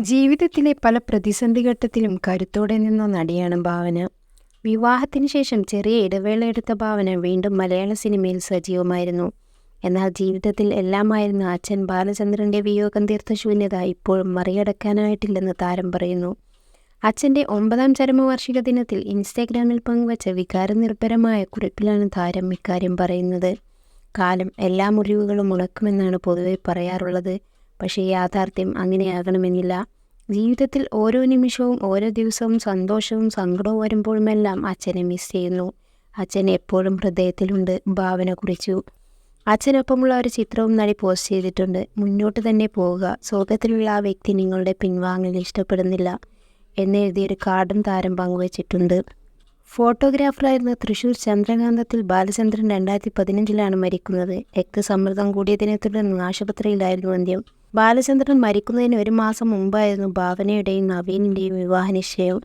ജീവിതത്തിലെ പല പ്രതിസന്ധി ഘട്ടത്തിലും കരുത്തോടെ നിന്ന നടിയാണ് ഭാവന. വിവാഹത്തിന് ശേഷം ചെറിയ ഇടവേള എടുത്ത ഭാവന വീണ്ടും മലയാള സിനിമയിൽ സജീവമായിരുന്നു. എന്നാൽ ജീവിതത്തിൽ എല്ലാമായിരുന്ന അച്ഛൻ ബാലചന്ദ്രന്റെ വിയോഗം തീർത്ത ശൂന്യത ഇപ്പോഴും മറികടക്കാനായിട്ടില്ലെന്ന് താരം പറയുന്നു. അച്ഛന്റെ ഒമ്പതാം ചരമവാർഷിക ദിനത്തിൽ ഇൻസ്റ്റാഗ്രാമിൽ പങ്കുവച്ച വികാരനിർഭരമായ കുറിപ്പിലാണ് താരം ഇക്കാര്യം പറയുന്നത്. കാലം എല്ലാ മുറിവുകളും ഉണക്കുമെന്നാണ് പൊതുവെ പറയാറുള്ളത്. പക്ഷേ യാഥാർത്ഥ്യം അങ്ങനെയാകണമെന്നില്ല. ജീവിതത്തിൽ ഓരോ നിമിഷവും ഓരോ ദിവസവും സന്തോഷവും സങ്കടവും വരുമ്പോഴുമെല്ലാം അച്ഛനെ മിസ് ചെയ്യുന്നു. അച്ഛൻ എപ്പോഴും ഹൃദയത്തിലുണ്ട് ഭാവന കുറിച്ചു. അച്ഛനൊപ്പമുള്ള ഒരു ചിത്രവും നടി പോസ്റ്റ് ചെയ്തിട്ടുണ്ട്. മുന്നോട്ട് തന്നെ പോവുക. സ്വർഗത്തിലുള്ള ആ വ്യക്തി നിങ്ങളുടെ പിൻവാങ്ങൽ ഇഷ്ടപ്പെടുന്നില്ല എന്നെഴുതിയൊരു കാർഡും താരം പങ്കുവച്ചിട്ടുണ്ട്. ഫോട്ടോഗ്രാഫറായിരുന്ന തൃശൂർ ചന്ദ്രകാന്തത്തിൽ ബാലചന്ദ്രൻ രണ്ടായിരത്തി പതിനഞ്ചിലാണ് മരിക്കുന്നത്. രക്തസമ്മർദ്ദം കൂടിയതിനെ തുടർന്ന് ആശുപത്രിയിലായിരുന്നു അന്ത്യം. ബാലചന്ദ്രൻ മരിക്കുന്നതിന് ഒരു മാസം മുമ്പായിരുന്നു ഭാവനയുടെയും നവീനിന്റെയും വിവാഹ നിശ്ചയം